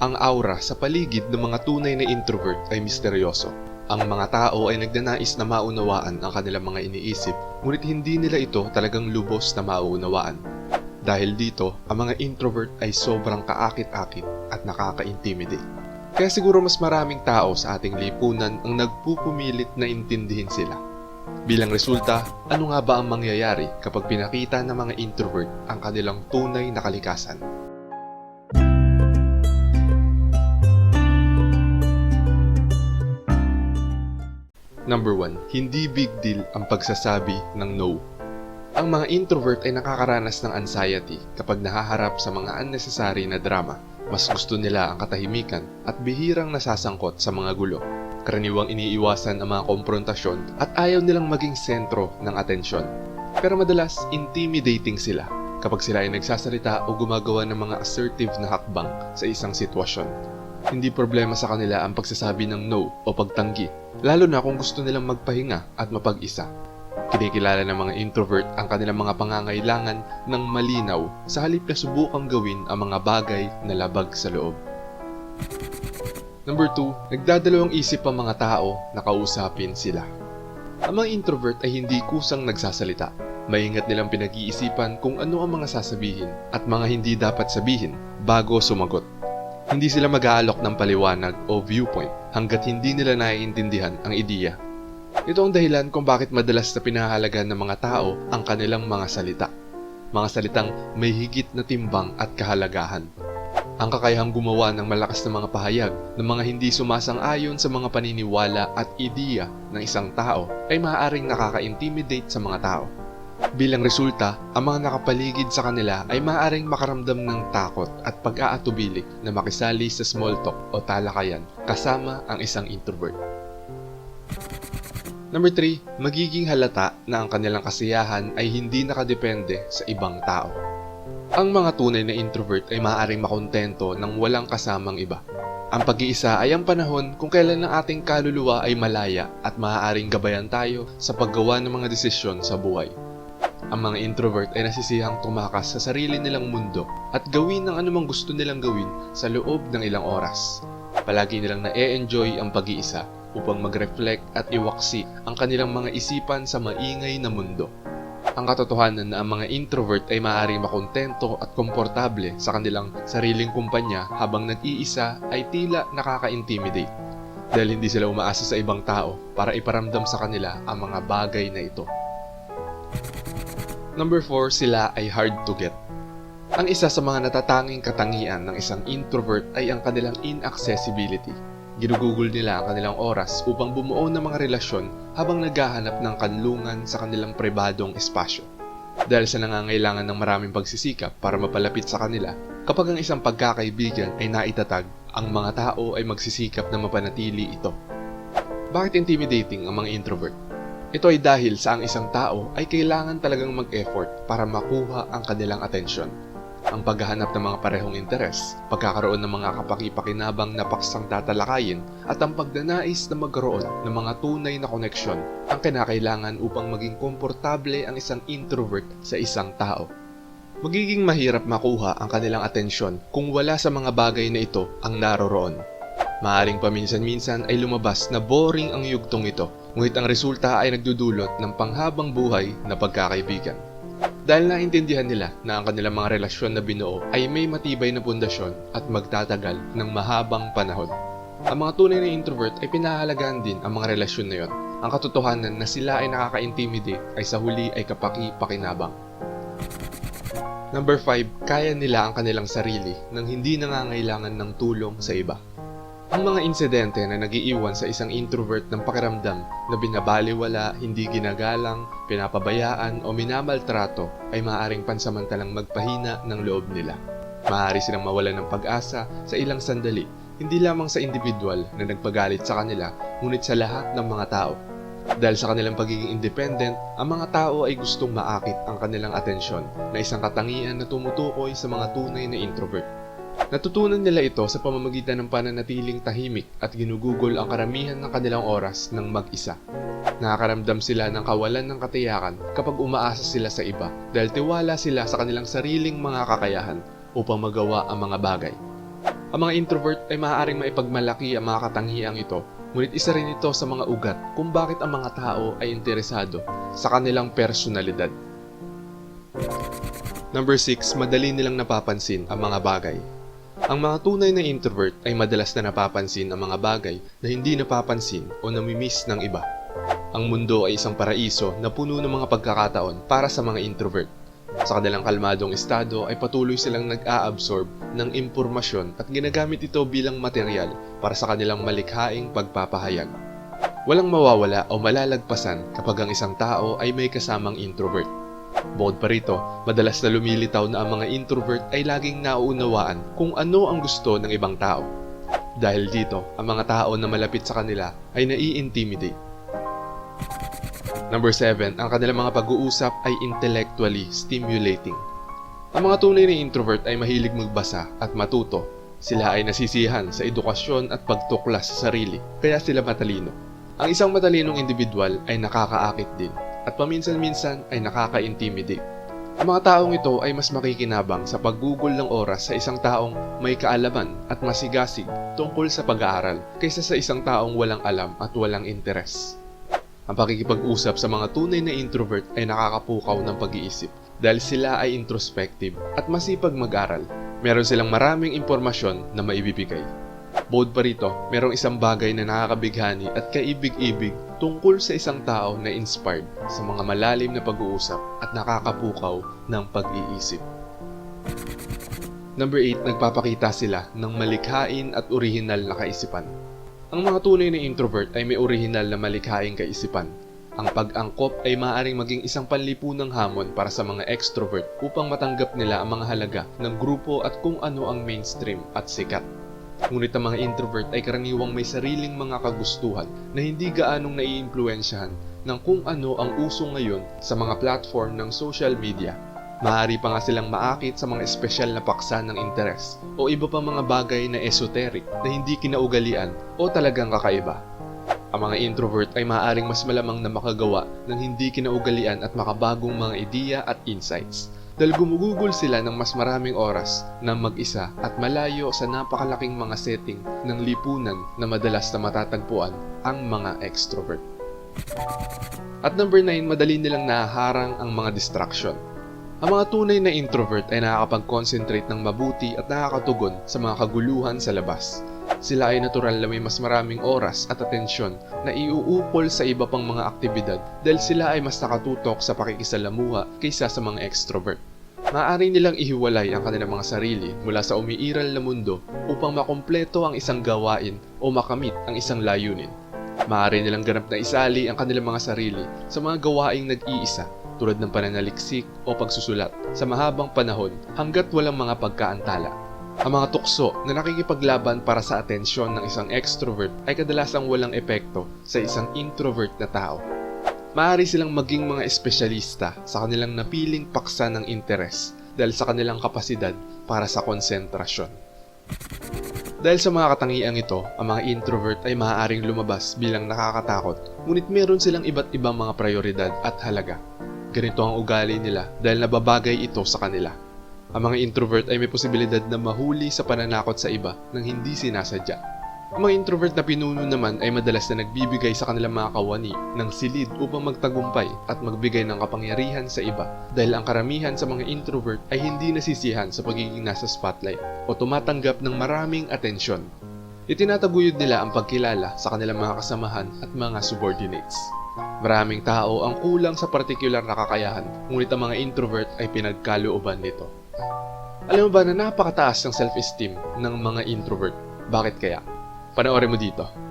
Ang aura sa paligid ng mga tunay na introvert ay misteryoso. Ang mga tao ay nagnanais na maunawaan ang kanilang mga iniisip, ngunit hindi nila ito talagang lubos na mauunawaan. Dahil dito, ang mga introvert ay sobrang kaakit-akit at nakaka-intimidate. Kaya siguro mas maraming tao sa ating lipunan ang nagpupumilit na intindihin sila. Bilang resulta, ano nga ba ang mangyayari kapag pinakita ng mga introvert ang kanilang tunay na kalikasan? Number 1. Hindi big deal ang pagsasabi ng no. Ang mga introvert ay nakakaranas ng anxiety kapag nahaharap sa mga unnecessary na drama. Mas gusto nila ang katahimikan at bihirang nasasangkot sa mga gulo. Karaniwang iniiwasan ang mga komprontasyon at ayaw nilang maging sentro ng atensyon. Pero madalas, intimidating sila kapag sila ay nagsasalita o gumagawa ng mga assertive na hakbang sa isang sitwasyon. Hindi problema sa kanila ang pagsasabi ng no o pagtanggi, lalo na kung gusto nilang magpahinga at mapag-isa. Kinikilala ng mga introvert ang kanilang mga pangangailangan ng malinaw sa halip na subukang gawin ang mga bagay na labag sa loob. Number 2, nagdadalawang isip ang mga tao na kausapin sila. Ang mga introvert ay hindi kusang nagsasalita. Maingat nilang pinag-iisipan kung ano ang mga sasabihin at mga hindi dapat sabihin bago sumagot. Hindi sila mag-aalok ng paliwanag o viewpoint hanggat hindi nila naiintindihan ang ideya. Ito ang dahilan kung bakit madalas na pinahalagan ng mga tao ang kanilang mga salita. Mga salitang may higit na timbang at kahalagahan. Ang kakayahang gumawa ng malakas na mga pahayag ng mga hindi sumasang-ayon sa mga paniniwala at ideya ng isang tao ay maaaring nakaka-intimidate sa mga tao. Bilang resulta, ang mga nakapaligid sa kanila ay maaaring makaramdam ng takot at pag-aatubili na makisali sa small talk o talakayan kasama ang isang introvert. Number 3, magiging halata na ang kanilang kasiyahan ay hindi nakadepende sa ibang tao. Ang mga tunay na introvert ay maaaring makontento ng walang kasamang iba. Ang pag-iisa ay ang panahon kung kailan ang ating kaluluwa ay malaya at maaaring gabayan tayo sa paggawa ng mga desisyon sa buhay. Ang mga introvert ay nasisihang tumakas sa sarili nilang mundo at gawin ang anumang gusto nilang gawin sa loob ng ilang oras. Palagi nilang na-e-enjoy ang pag-iisa upang mag-reflect at iwaksi ang kanilang mga isipan sa maingay na mundo. Ang katotohanan na ang mga introvert ay maaaring makontento at komportable sa kanilang sariling kumpanya habang nag-iisa ay tila nakaka-intimidate dahil hindi sila umaasa sa ibang tao para iparamdam sa kanila ang mga bagay na ito. Number 4, sila ay hard to get. Ang isa sa mga natatanging katangian ng isang introvert ay ang kanilang inaccessibility. Ginugugol nila ang kanilang oras upang bumuo ng mga relasyon habang naghahanap ng kanlungan sa kanilang pribadong espasyo. Dahil sa nangangailangan ng maraming pagsisikap para mapalapit sa kanila, kapag ang isang pagkakaibigan ay naitatag, ang mga tao ay magsisikap na mapanatili ito. Bakit intimidating ang mga introvert? Ito ay dahil sa ang isang tao ay kailangan talagang mag-effort para makuha ang kanilang atensyon. Ang paghahanap ng mga parehong interes, pagkakaroon ng mga kapakipakinabang na paksang tatalakayin, at ang pagdanais na magkaroon ng mga tunay na koneksyon ang kinakailangan upang maging komportable ang isang introvert sa isang tao. Magiging mahirap makuha ang kanilang atensyon kung wala sa mga bagay na ito ang naroroon. Maaring paminsan-minsan ay lumabas na boring ang yugtong ito, ngunit ang resulta ay nagdudulot ng panghabang buhay na pagkakaibigan. Dahil naintindihan nila na ang kanilang mga relasyon na binuo ay may matibay na pundasyon at magtatagal ng mahabang panahon. Ang mga tunay na introvert ay pinahalagaan din ang mga relasyon na yon. Ang katotohanan na sila ay nakaka-intimidate ay sa huli ay kapaki-pakinabang. Number 5, kaya nila ang kanilang sarili nang hindi nangangailangan ng tulong sa iba. Ang mga insidente na nagiiwan sa isang introvert ng pakiramdam na binabaliwala, hindi ginagalang, pinapabayaan o minamaltrato ay maaaring pansamantalang magpahina ng loob nila. Maaari silang mawalan ng pag-asa sa ilang sandali, hindi lamang sa individual na nagpagalit sa kanila, ngunit sa lahat ng mga tao. Dahil sa kanilang pagiging independent, ang mga tao ay gustong maakit ang kanilang atensyon na isang katangian na tumutukoy sa mga tunay na introvert. Natutunan nila ito sa pamamagitan ng pananatiling tahimik at ginugugol ang karamihan ng kanilang oras ng mag-isa. Nakakaramdam sila ng kawalan ng katiyakan kapag umaasa sila sa iba dahil tiwala sila sa kanilang sariling mga kakayahan upang magawa ang mga bagay. Ang mga introvert ay maaaring maipagmalaki ang mga katangiang ito, ngunit isa rin ito sa mga ugat kung bakit ang mga tao ay interesado sa kanilang personalidad. Number 6, madali nilang napapansin ang mga bagay. Ang mga tunay na introvert ay madalas na napapansin ang mga bagay na hindi napapansin o namimiss ng iba. Ang mundo ay isang paraiso na puno ng mga pagkakataon para sa mga introvert. Sa kanilang kalmadong estado ay patuloy silang nag-a-absorb ng impormasyon at ginagamit ito bilang material para sa kanilang malikhaing pagpapahayag. Walang mawawala o malalagpasan kapag ang isang tao ay may kasamang introvert. Bukod pa rito, madalas na lumilitaw na ang mga introvert ay laging nauunawaan kung ano ang gusto ng ibang tao. Dahil dito, ang mga tao na malapit sa kanila ay nai-intimidate. Number 7, ang kanilang mga pag-uusap ay intellectually stimulating. Ang mga tunay na introvert ay mahilig magbasa at matuto. Sila ay nasisihan sa edukasyon at pagtuklas sa sarili, kaya sila matalino. Ang isang matalinong individual ay nakakaakit din at paminsan-minsan ay nakaka-intimidate. Ang mga taong ito ay mas makikinabang sa paggugol ng oras sa isang taong may kaalaman at masigasig tungkol sa pag-aaral kaysa sa isang taong walang alam at walang interes. Ang pakikipag-usap sa mga tunay na introvert ay nakakapukaw ng pag-iisip dahil sila ay introspective at masipag mag-aral. Meron silang maraming impormasyon na maibibigay. Bukod pa rito, merong isang bagay na nakakabighani at kaibig-ibig tungkol sa isang tao na inspired sa mga malalim na pag-uusap at nakakapukaw ng pag-iisip. Number 8, nagpapakita sila ng malikhain at orihinal na kaisipan. Ang mga tunay na introvert ay may orihinal na malikhaing kaisipan. Ang pag-angkop ay maaaring maging isang panlipunang hamon para sa mga extrovert upang matanggap nila ang mga halaga ng grupo at kung ano ang mainstream at sikat. Ngunit ang mga introvert ay karaniwang may sariling mga kagustuhan na hindi gaanong naiimpluensyahan ng kung ano ang uso ngayon sa mga platform ng social media. Maaari pa nga silang maakit sa mga espesyal na paksa ng interes o iba pa mga bagay na esoteric na hindi kinaugalian o talagang kakaiba. Ang mga introvert ay maaaring mas malamang na makagawa ng hindi kinaugalian at makabagong mga ideya at insights dahil gumugugol sila ng mas maraming oras na mag-isa at malayo sa napakalaking mga setting ng lipunan na madalas na matatagpuan ang mga extrovert. At number 9, madali nilang nahaharang ang mga distraction. Ang mga tunay na introvert ay nakakapag-concentrate ng mabuti at nakakatugon sa mga kaguluhan sa labas. Sila ay natural na may mas maraming oras at atensyon na iuukol sa iba pang mga aktibidad dahil sila ay mas nakatutok sa pakikisalamuha kaysa sa mga extrovert. Maaari nilang ihiwalay ang kanilang mga sarili mula sa umiiral na mundo upang makumpleto ang isang gawain o makamit ang isang layunin. Maaari nilang ganap na isali ang kanilang mga sarili sa mga gawaing nag-iisa tulad ng pananaliksik o pagsusulat sa mahabang panahon hanggat walang mga pagkaantala. Ang mga tukso na nakikipaglaban para sa atensyon ng isang extrovert ay kadalasang walang epekto sa isang introvert na tao. Maaari silang maging mga espesyalista sa kanilang napiling paksa ng interes dahil sa kanilang kapasidad para sa konsentrasyon. Dahil sa mga katangiang ito, ang mga introvert ay maaaring lumabas bilang nakakatakot, ngunit meron silang iba't ibang mga prioridad at halaga. Ganito ang ugali nila dahil nababagay ito sa kanila. Ang mga introvert ay may posibilidad na mahuli sa pananakot sa iba nang hindi sinasadya. Ang mga introvert na pinuno naman ay madalas na nagbibigay sa kanilang mga kawani ng silid upang magtagumpay at magbigay ng kapangyarihan sa iba dahil ang karamihan sa mga introvert ay hindi nasisihan sa pagiging nasa spotlight o tumatanggap ng maraming atensyon. Itinataguyod nila ang pagkilala sa kanilang mga kasamahan at mga subordinates. Maraming tao ang kulang sa partikular na kakayahan, ngunit ang mga introvert ay pinagkalooban nito. Alam mo ba na napakataas ng self-esteem ng mga introvert? Bakit kaya? Panoorin mo dito.